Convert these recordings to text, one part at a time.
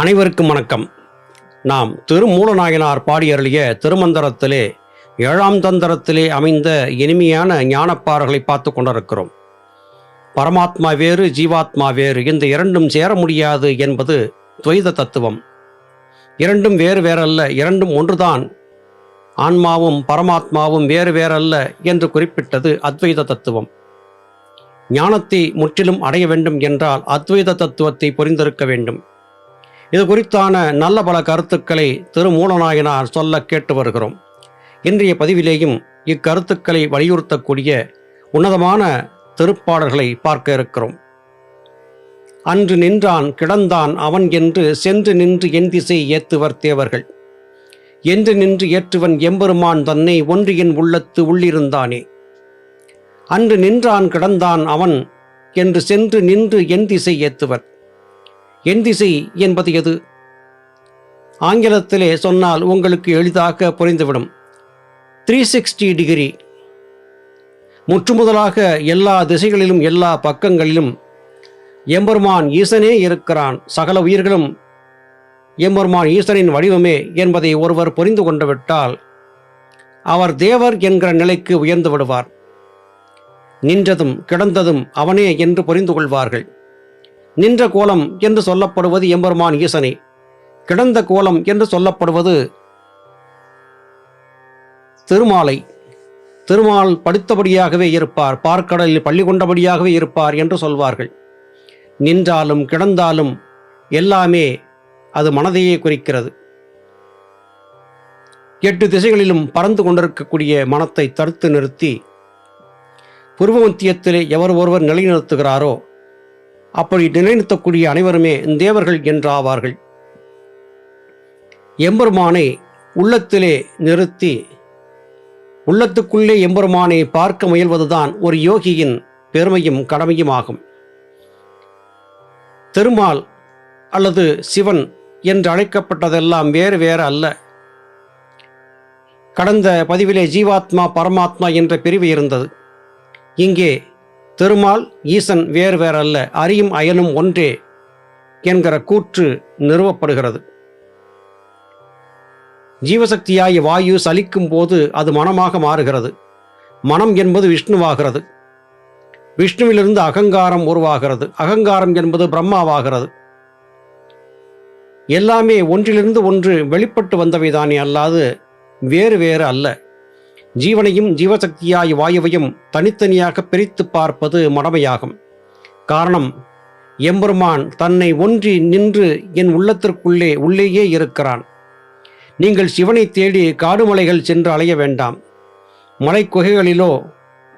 அனைவருக்கும் வணக்கம். நாம் திருமூலநாயனார் பாடியருளிய திருமந்திரத்திலே ஏழாம் தந்திரத்திலே அமைந்த இனிமையான ஞானப்பாறுகளை பார்த்து கொண்டிருக்கிறோம். பரமாத்மா வேறு ஜீவாத்மா வேறு இந்த இரண்டும் சேர முடியாது என்பது துவைத தத்துவம். இரண்டும் வேறு வேறல்ல இரண்டும் ஒன்றுதான். ஆன்மாவும் பரமாத்மாவும் வேறு வேறல்ல என்று குறிப்பிட்டது அத்வைத தத்துவம். ஞானத்தை முற்றிலும் அடைய வேண்டும் என்றால் அத்வைத தத்துவத்தை புரிந்திருக்க வேண்டும். இது குறித்தான நல்ல பல கருத்துக்களை திருமூலநாயனார் சொல்ல கேட்டு வருகிறோம். இன்றைய பதிவிலேயும் இக்கருத்துக்களை வலியுறுத்தக்கூடிய உன்னதமான திருப்பாடல்களை பார்க்க இருக்கிறோம். அன்று நின்றான் கிடந்தான் அவன் என்று சென்று நின்று என் திசை ஏத்துவர் தேவர்கள். என்று நின்று ஏற்றுவன் எம்பெருமான் தன்னை ஒன்றியின் உள்ளத்து உள்ளிருந்தானே. அன்று நின்றான் கிடந்தான் அவன் என்று சென்று நின்று என் திசை ஏத்துவர். என் திசை என்பது எது ஆங்கிலத்திலே சொன்னால் உங்களுக்கு எளிதாக புரிந்துவிடும். த்ரீ சிக்ஸ்டி டிகிரி முற்றுமுதலாக எல்லா திசைகளிலும் எல்லா பக்கங்களிலும் எம்பெருமான் ஈசனே இருக்கிறான். சகல உயிர்களும் எம்பெருமான் ஈசனின் வடிவமே என்பதை ஒருவர் புரிந்து கொண்டுவிட்டால் அவர் தேவர் என்கிற நிலைக்கு உயர்ந்து விடுவார். நின்றதும் கிடந்ததும் அவனே என்று புரிந்து கொள்வார்கள். நின்ற கோலம் என்று சொல்லப்படுவது எம்பெருமான் ஈசனே. கிடந்த கோலம் என்று சொல்லப்படுவது திருமாலை. திருமால் படித்தபடியாகவே இருப்பார் பார்க்கடலில் பள்ளி கொண்டபடியாகவே இருப்பார் என்று சொல்வார்கள். நின்றாலும் கிடந்தாலும் எல்லாமே அது மனதையே குறிக்கிறது. எட்டு திசைகளிலும் பறந்து கொண்டிருக்கக்கூடிய மனத்தை தடுத்து நிறுத்தி புருவமத்தியத்திலே எவர் ஒருவர் நிலைநிறுத்துகிறாரோ அப்படி நிலைநிறுத்தக்கூடிய அனைவருமே தேவர்கள் என்றாவார்கள். எம்பெருமானை உள்ளத்திலே நிறுத்தி உள்ளத்துக்குள்ளே எம்பெருமானை பார்க்க முயல்வதுதான் ஒரு யோகியின் பெருமையும் கடமையும் ஆகும். திருமால் அல்லது சிவன் என்று அழைக்கப்பட்டதெல்லாம் வேறு வேறு அல்ல. கடந்த பதிவிலே ஜீவாத்மா பரமாத்மா என்ற பிரிவு இருந்தது. இங்கே திருமால் ஈசன் வேறு வேறு அல்ல அரியும் அயனும் ஒன்றே என்கிற கூற்று நிறுவப்படுகிறது. ஜீவசக்தியாகிய வாயு சலிக்கும் போது அது மனமாக மாறுகிறது. மனம் என்பது விஷ்ணுவாகிறது. விஷ்ணுவிலிருந்து அகங்காரம் உருவாகிறது. அகங்காரம் என்பது பிரம்மாவாகிறது. எல்லாமே ஒன்றிலிருந்து ஒன்று வெளிப்பட்டு வந்தவைதானே அல்லாது வேறு வேறு அல்ல. ஜீவனையும் ஜீவசக்தியாய் வாயுவையும் தனித்தனியாக பிரித்து பார்ப்பது மடமையாகும். காரணம் எம்பெருமான் தன்னை ஒன்றி நின்று என் உள்ளத்திற்குள்ளே உள்ளேயே இருக்கிறான். நீங்கள் சிவனை தேடி காடுமலைகள் சென்று அலைய வேண்டாம். மலைக்குகைகளிலோ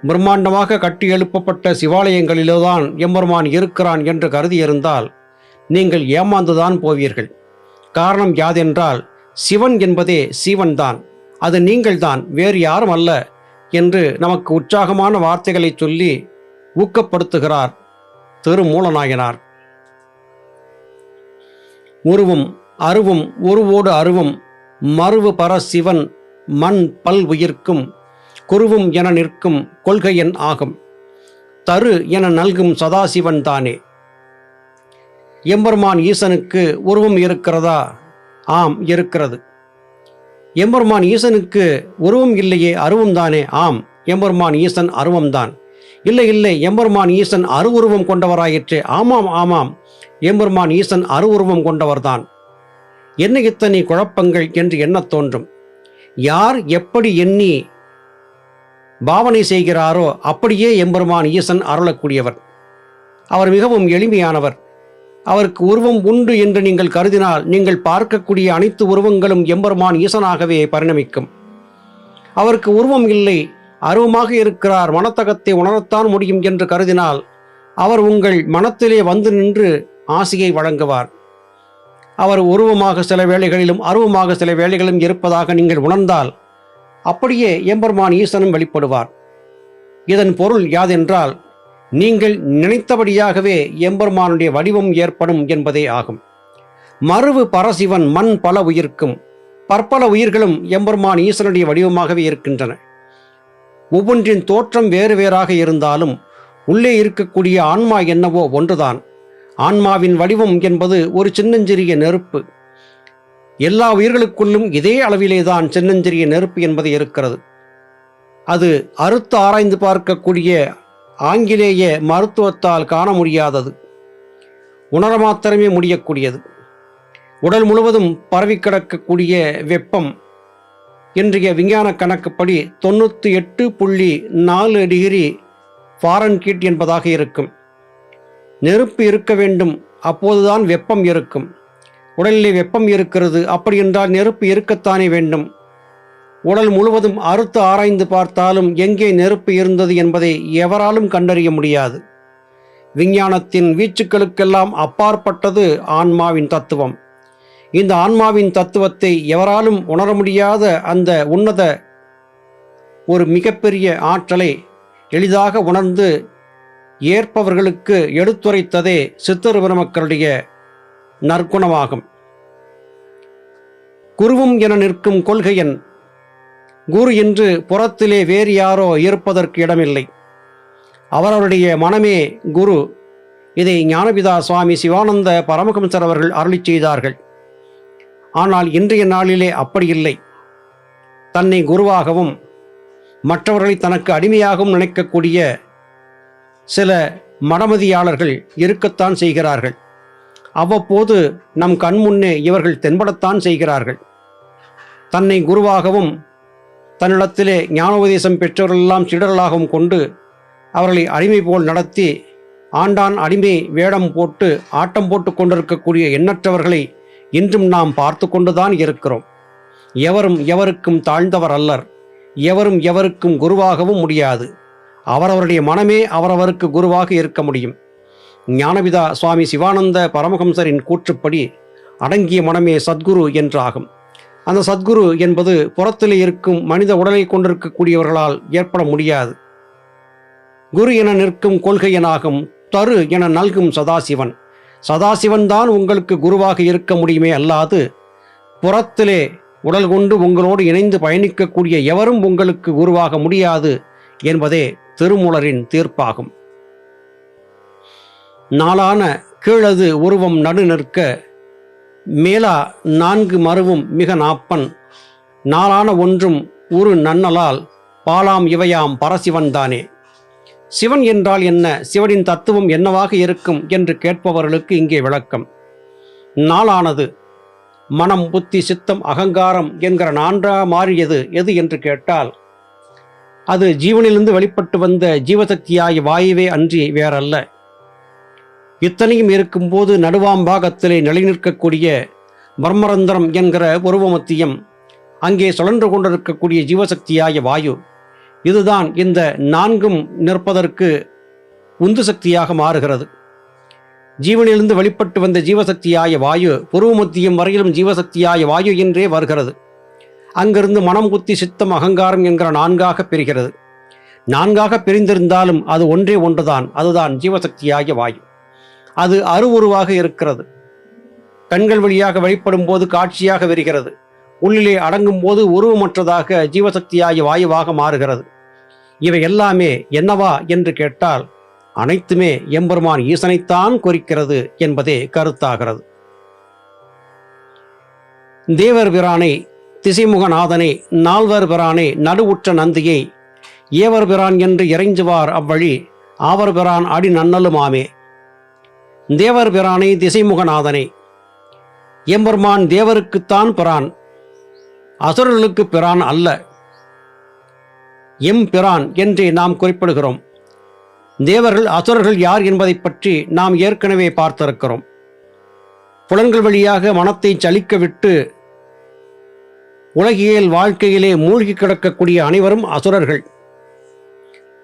பிரம்மாண்டமாக கட்டி எழுப்பப்பட்ட சிவாலயங்களிலோதான் எம்பெருமான் இருக்கிறான் என்று கருதியிருந்தால் நீங்கள் ஏமாந்துதான் போவீர்கள். காரணம் யாதென்றால் சிவன் என்பதே சீவன்தான். அது நீங்கள்தான் வேறு யாரும் அல்ல என்று நமக்கு உற்சாகமான வார்த்தைகளை சொல்லி ஊக்கப்படுத்துகிறார் திருமூலநாயனார் உருவும் அருவும் உருவோடு அருவும் மறுவு பர சிவன் மண் பல் உயிர்க்கும் குருவும் என நிற்கும் கொள்கையன் ஆகும். தரு என நல்கும் சதாசிவன் தானே. எம்பெருமான் ஈசனுக்கு உருவம் இருக்கிறதா? ஆம் இருக்கிறது. எம்பெருமான் ஈசனுக்கு உருவம் இல்லையே அருவம் தானே? ஆம் எம்பெருமான் ஈசன் அருவம்தான் இல்லை இல்லை எம்பெருமான் ஈசன் அருவுருவம் கொண்டவராயிற்று. ஆமாம் ஆமாம் எம்பெருமான் ஈசன் அருவுருவம் கொண்டவர்தான். என்ன இத்தனை குழப்பங்கள் என்று எண்ணத் தோன்றும். யார் எப்படி எண்ணி பாவனை செய்கிறாரோ அப்படியே எம்பெருமான் ஈசன் அருளக்கூடியவர். அவர் மிகவும் எளிமையானவர். அவருக்கு உருவம் உண்டு என்று நீங்கள் கருதினால் நீங்கள் பார்க்கக்கூடிய அனைத்து உருவங்களும் எம்பெருமான் ஈசனாகவே பரிணமிக்கும். அவருக்கு உருவம் இல்லை அருவமாக இருக்கிறார் மனத்தகத்தை உணரத்தான் முடியும் என்று கருதினால் அவர் உங்கள் மனத்திலே வந்து நின்று ஆசையை வழங்குவார். அவர் உருவமாக சில வேளைகளிலும் அருவமாக சில வேளைகளிலும் இருப்பதாக நீங்கள் உணர்ந்தால் அப்படியே எம்பெருமான் ஈசனும் வெளிப்படுவார். இதன் பொருள் யாதென்றால் நீங்கள் நினைத்தபடியாகவே எம்பெருமானுடைய வடிவம் ஏற்படும் என்பதே ஆகும். மறுவு பரசிவன் மண் பல உயிர்க்கும் பற்பல உயிர்களும் எம்பெருமான் ஈசனுடைய வடிவமாகவே இருக்கின்றன. ஒவ்வொன்றின் தோற்றம் வேறு வேறாக இருந்தாலும் உள்ளே இருக்கக்கூடிய ஆன்மா என்னவோ ஒன்றுதான். ஆன்மாவின் வடிவம் என்பது ஒரு சின்னஞ்சிறிய நெருப்பு. எல்லா உயிர்களுக்குள்ளும் இதே அளவிலேதான் சின்னஞ்சிறிய நெருப்பு என்பது இருக்கிறது. அது அறுத்து ஆராய்ந்து பார்க்கக்கூடிய ஆங்கிலேய மருத்துவத்தால் காண முடியாதது. உணர மாத்திரமே முடியக்கூடியது. உடல் முழுவதும் பரவி கிடக்கக்கூடிய வெப்பம் இன்றைய விஞ்ஞான கணக்குப்படி தொண்ணூற்றி எட்டு புள்ளி நாலு டிகிரி ஃபாரன்கீட் என்பதாக இருக்கும். நெருப்பு இருக்க வேண்டும் அப்போதுதான் வெப்பம் இருக்கும். உடலிலே வெப்பம் இருக்கிறது அப்படி என்றால் நெருப்பு இருக்கத்தானே வேண்டும்? உடல் முழுவதும் அறுத்து ஆராய்ந்து பார்த்தாலும் எங்கே நெருப்பு இருந்தது என்பதை எவராலும் கண்டறிய முடியாது. விஞ்ஞானத்தின் வீச்சுக்களுக்கெல்லாம் அப்பாற்பட்டது ஆன்மாவின் தத்துவம். இந்த ஆன்மாவின் தத்துவத்தை எவராலும் உணர முடியாத அந்த உன்னத ஒரு மிகப்பெரிய ஆற்றலை எளிதாக உணர்ந்து ஏற்பவர்களுக்கு எடுத்துரைத்ததே சித்தர் பெருமக்களுடைய நற்குணமாகும். குருவும் என நிற்கும் கொள்கையன் குரு என்று புறத்திலே வேறு யாரோ இருப்பதற்கு இடமில்லை. அவரவருடைய மனமே குரு. இதை ஞானபிதா சுவாமி சிவானந்த பரமஹம்சர் அவர்கள் அருளி செய்தார்கள். ஆனால் இன்றைய நாளிலே அப்படி இல்லை. தன்னை குருவாகவும் மற்றவர்களை தனக்கு அடிமையாகவும் நினைக்கக்கூடிய சில மடமதியாளர்கள் இருக்கத்தான் செய்கிறார்கள். அவ்வப்போது நம் கண்முன்னே இவர்கள் தென்படத்தான் செய்கிறார்கள். தன்னை குருவாகவும் தன்னிடத்திலே ஞானோபதேசம் பெற்றவர்களெல்லாம் சிடர்களாகவும் கொண்டு அவர்களை அடிமை போல் நடத்தி ஆண்டான் அடிமை வேடம் போட்டு ஆட்டம் போட்டு கொண்டிருக்கக்கூடிய எண்ணற்றவர்களை இன்றும் நாம் பார்த்து கொண்டுதான் இருக்கிறோம். எவரும் எவருக்கும் தாழ்ந்தவர் அல்லர். எவரும் எவருக்கும் குருவாகவும் முடியாது. அவரவருடைய மனமே அவரவருக்கு குருவாக இருக்க முடியும். ஞானபிதா சுவாமி சிவானந்த பரமஹம்சரின் கூற்றுப்படி அடங்கிய மனமே சத்குரு என்றாகும். அந்த சத்குரு என்பது புறத்திலே இருக்கும் மனித உடலை கொண்டிருக்கக்கூடியவர்களால் ஏற்பட முடியாது. குரு என நிற்கும் கொள்கையனாகும் தரு என நல்கும் சதாசிவன். சதாசிவன் தான் உங்களுக்கு குருவாக இருக்க முடியுமே அல்லாது புறத்திலே உடல் கொண்டு உங்களோடு இணைந்து பயணிக்கக்கூடிய எவரும் உங்களுக்கு குருவாக முடியாது என்பதே திருமூலரின் தீர்ப்பாகும். நாளான கீழது உருவம் நடு நிற்க மேலா நான்கு மருவும் மிக நாப்பன். நாளான ஒன்றும் ஒரு நன்னலால் பாலாம் இவையாம் பரசிவன் தானே. சிவன் என்றால் என்ன? சிவனின் தத்துவம் என்னவாக இருக்கும் என்று கேட்பவர்களுக்கு இங்கே விளக்கம். நாளானது. மனம் புத்தி சித்தம் அகங்காரம் என்கிற நான்றா மாறியது எது என்று கேட்டால் அது ஜீவனிலிருந்து வெளிப்பட்டு வந்த ஜீவசக்தியாய் வாயுவே அன்றி வேறல்ல. இத்தனையும் இருக்கும்போது நடுவாம்பாகத்திலே நிலைநிற்கக்கூடிய மர்மரந்திரம் என்கிற உருவமத்தியம் அங்கே சுழன்று கொண்டிருக்கக்கூடிய ஜீவசக்தியாய வாயு. இதுதான் இந்த நான்கும் நிற்பதற்கு உந்து சக்தியாக மாறுகிறது. ஜீவனிலிருந்து வெளிப்பட்டு வந்த ஜீவசக்தியாய வாயு புருவமத்தியம் வரையிலும் ஜீவசக்தியாய வாயு என்றே வருகிறது. அங்கிருந்து மனம் குத்தி சித்தம் அகங்காரம் என்கிற நான்காக பிரிகிறது. நான்காக பிரிந்திருந்தாலும் அது ஒன்றே ஒன்றுதான். அதுதான் ஜீவசக்தியாகிய வாயு. அது அருவுருவாக இருக்கிறது. கண்கள் வழியாக வெளிப்படும் போது காட்சியாக வருகிறது. உள்ளிலே அடங்கும் போது உருவமற்றதாக ஜீவசக்தியாகிய வாயுவாக மாறுகிறது. இவை எல்லாமே என்னவா என்று கேட்டால் அனைத்துமே எம்பெருமான் ஈசனைத்தான் குறிக்கிறது என்பதே கருத்தாகிறது. தேவர் பிரானை திசைமுகநாதனை நால்வர் பிரானை நடுவுற்ற நந்தியை ஏவர் பிரான் என்று இறைஞ்சுவார் அவ்வழி ஆவர் பிரான் அடி நன்னலுமாமே. தேவர் பிரானை திசைமுகநாதனை. எம்பெருமான் தேவருக்குத்தான் பிரான் அசுரர்களுக்கு பிரான் அல்ல. எம் பிரான் என்றே நாம் குறிப்பிடுகிறோம். தேவர்கள் அசுரர்கள் யார் என்பதைப் பற்றி நாம் ஏற்கனவே பார்த்திருக்கிறோம். புலன்கள் வழியாக மனத்தை சலிக்க விட்டு உலகியல் வாழ்க்கையிலே மூழ்கி கிடக்கக்கூடிய அனைவரும் அசுரர்கள்.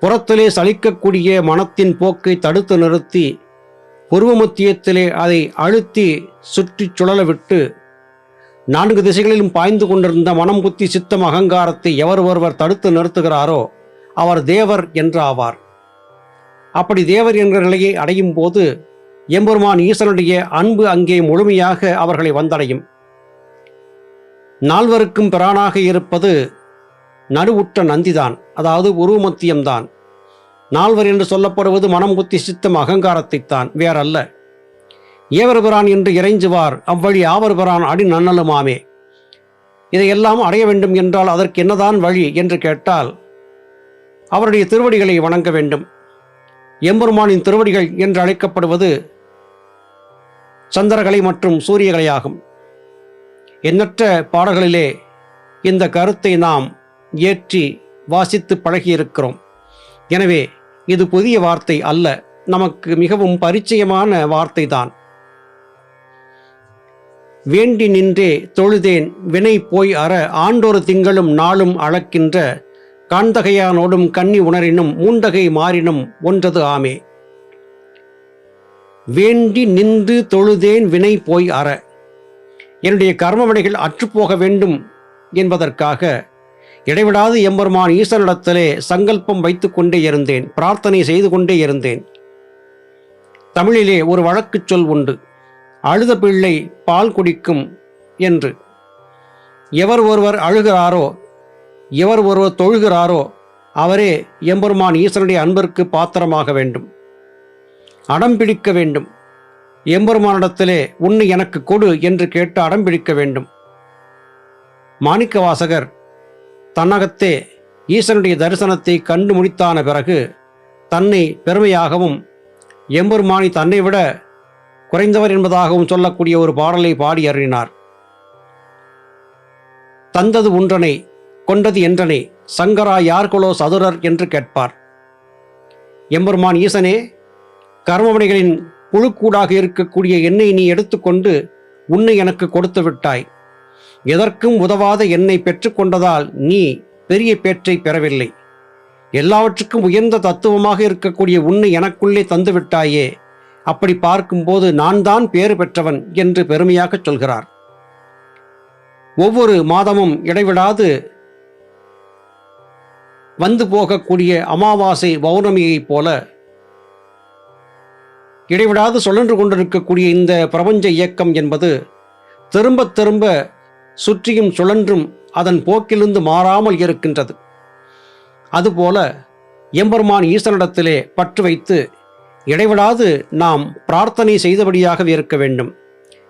புறத்திலே சலிக்கக்கூடிய மனத்தின் போக்கை தடுத்து நிறுத்தி உருவமத்தியத்திலே அதை அழுத்தி சுற்றிச் சுழல விட்டு நான்கு திசைகளிலும் பாய்ந்து கொண்டிருந்த மனம் புத்தி சித்தம் அகங்காரத்தை எவர் ஒருவர் தடுத்து நிறுத்துகிறாரோ அவர் தேவர் என்று ஆவார். அப்படி தேவர் என்ற நிலையை அடையும் போது எம்பெருமான் ஈசனுடைய அன்பு அங்கே முழுமையாக அவர்களை வந்தடையும். நால்வருக்கும் பிரானாக இருப்பது நடுவுற்ற நந்திதான் அதாவது உருவமத்தியம்தான். நால்வர் என்று சொல்லப்படுவது மனம் குத்தி சித்தம் அகங்காரத்தைத்தான். வேறல்ல. ஏவர்பிரான் என்று இறைஞ்சுவார். அவ்வழி ஆவர்பிரான் அடி நன்னலுமாமே. இதையெல்லாம் அடைய வேண்டும் என்றால் அதற்கு என்னதான் வழி என்று கேட்டால் அவருடைய திருவடிகளை வணங்க வேண்டும். எம்பெருமானின் திருவடிகள் என்று அழைக்கப்படுவது சந்திரகலை மற்றும் சூரியகலையாகும். எண்ணற்ற பாடல்களிலே இந்த கருத்தை நாம் ஏற்றி வாசித்து பழகியிருக்கிறோம். எனவே இது புதிய வார்த்தை அல்ல. நமக்கு மிகவும் பரிச்சயமான வார்த்தை தான். வேண்டி நின்றே தொழுதேன் வினை போய் அற ஆண்டொரு திங்களும் நாளும் அளக்கின்ற காண்தகையானோடும் கன்னி உணரினும் மூண்டகை மாறினும் ஒன்றது ஆமே. வேண்டி நின்று தொழுதேன் வினை போய் அற. என்னுடைய கர்மவினைகள் அற்றுப்போக வேண்டும் என்பதற்காக இடைவிடாது எம்பெருமான் ஈசனிடத்திலே சங்கல்பம் வைத்து கொண்டே இருந்தேன் பிரார்த்தனை செய்து கொண்டே இருந்தேன். தமிழிலே ஒரு வழக்குச் சொல் உண்டு அழுத பிள்ளை பால் குடிக்கும் என்று. எவர் ஒருவர் அழுகிறாரோ எவர் ஒருவர் தொழுகிறாரோ அவரே எம்பெருமான் ஈசனுடைய அன்பிற்கு பாத்திரமாக வேண்டும் அடம் பிடிக்க வேண்டும். எம்பெருமானிடத்திலே உன்னை எனக்கு கொடு என்று கேட்டு அடம் பிடிக்க வேண்டும். மாணிக்க வாசகர் தன்னகத்தே ஈசனுடைய தரிசனத்தை கண்டு முடித்தான பிறகு தன்னை பெருமையாகவும் எம்பெருமானி தன்னை விட குறைந்தவர் என்பதாகவும் சொல்லக்கூடிய ஒரு பாடலை பாடி அருளினார். தந்தது ஒன்றனை கொண்டது என்றனை சங்கரா யார்கொலோ சதுரர் என்று கேட்பார். எம்பெருமான் ஈசனே கர்மமணிகளின் புழுக்கூடாக இருக்கக்கூடிய எண்ணெய் நீ எடுத்துக்கொண்டு உன்னை எனக்கு கொடுத்து விட்டாய். எதற்கும் உதவாத என்னை பெற்றுக்கொண்டதால் நீ பெரிய பேற்றை பெறவில்லை. எல்லாவற்றுக்கும் உயர்ந்த தத்துவமாக இருக்கக்கூடிய உன்னை எனக்குள்ளே தந்துவிட்டாயே. அப்படி பார்க்கும்போது நான் தான் பேறு பெற்றவன் என்று பெருமையாகச் சொல்கிறார். ஒவ்வொரு மாதமும் இடைவிடாது வந்து போகக்கூடிய அமாவாசை பௌர்ணமியைப் போல இடைவிடாது சுழன்று கொண்டிருக்கக்கூடிய இந்த பிரபஞ்ச இயக்கம் என்பது திரும்ப திரும்ப சுற்றியும் சுழன்றும் அதன் போக்கிலிருந்து மாறாமல் இருக்கின்றது. அதுபோல எம்பெருமான் ஈசனிடத்திலே பற்று வைத்து இடைவிடாது நாம் பிரார்த்தனை செய்தபடியாகவே இருக்க வேண்டும்.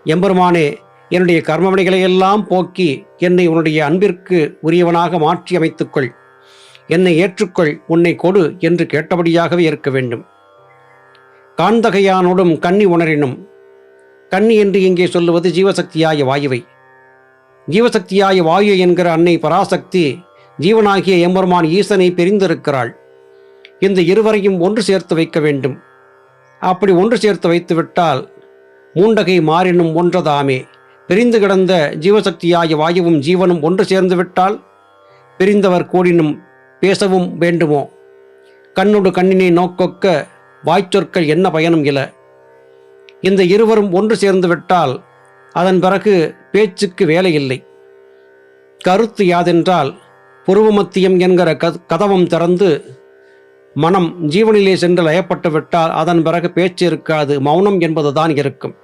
எம்பெருமானே என்னுடைய கர்மவினைகளையெல்லாம் போக்கி என்னை உன்னுடைய அன்பிற்கு உரியவனாக மாற்றி அமைத்துக்கொள் என்னை ஏற்றுக்கொள் உன்னை கொடு என்று கேட்டபடியாகவே இருக்க வேண்டும். காந்தகையானோடும் கன்னி உணரினும் கன்னி என்று இங்கே சொல்லுவது ஜீவசக்தியாய வாயுவை. ஜீவசக்தியாய வாயு என்கிற அன்னை பராசக்தி ஜீவனாகிய எம்பெருமான் ஈசனை பிரிந்திருக்கிறாள். இந்த இருவரையும் ஒன்று சேர்த்து வைக்க வேண்டும். அப்படி ஒன்று சேர்த்து வைத்துவிட்டால் மூண்டகை மாறினும் ஒன்றதாமே. பிரிந்து கிடந்த ஜீவசக்தியாகிய வாயுவும் ஜீவனும் ஒன்று சேர்ந்து விட்டால் பிரிந்தவர் கூடினும் பேசவும் வேண்டுமோ? கண்ணொடு கண்ணினை நோக்கொக்க வாய்ச்சொற்கள் என்ன பயனும் இல? இந்த இருவரும் ஒன்று சேர்ந்து விட்டால் அதன் பிறகு பேச்சுக்கு வேலை இல்லை கருத்து யாதென்றால் புருவமத்தியம் என்கிற கதவம் திறந்து மனம் ஜீவனிலே சென்று லயப்பட்டு விட்டால் அதன் பிறகு பேச்சு இருக்காது மௌனம் என்பதுதான் இருக்கும்.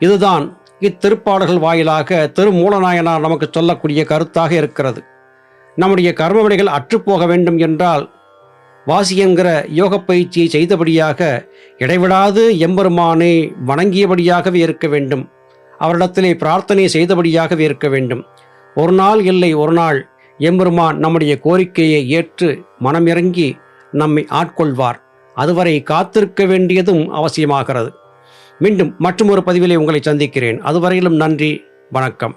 இதுதான் இத்திருப்பாடல்கள் வாயிலாக திருமூலநாயனார் நமக்கு சொல்லக்கூடிய கருத்தாக இருக்கிறது. நம்முடைய கர்மவினைகள் அற்றுப்போக வேண்டும் என்றால் வாசியங்கிற யோக பயிற்சியை செய்தபடியாக இடைவிடாது எம்பெருமானை வணங்கியபடியாகவே இருக்க வேண்டும். அவரிடத்திலே பிரார்த்தனை செய்தபடியாகவே இருக்க வேண்டும். ஒரு நாள் இல்லை ஒரு நாள் எம்பெருமான் நம்முடைய கோரிக்கையை ஏற்று மனமிறங்கி நம்மை ஆட்கொள்வார். அதுவரை காத்திருக்க வேண்டியதும் அவசியமாகிறது. மீண்டும் மற்றொரு பதிவிலே உங்களை சந்திக்கிறேன். அதுவரையிலும் நன்றி வணக்கம்.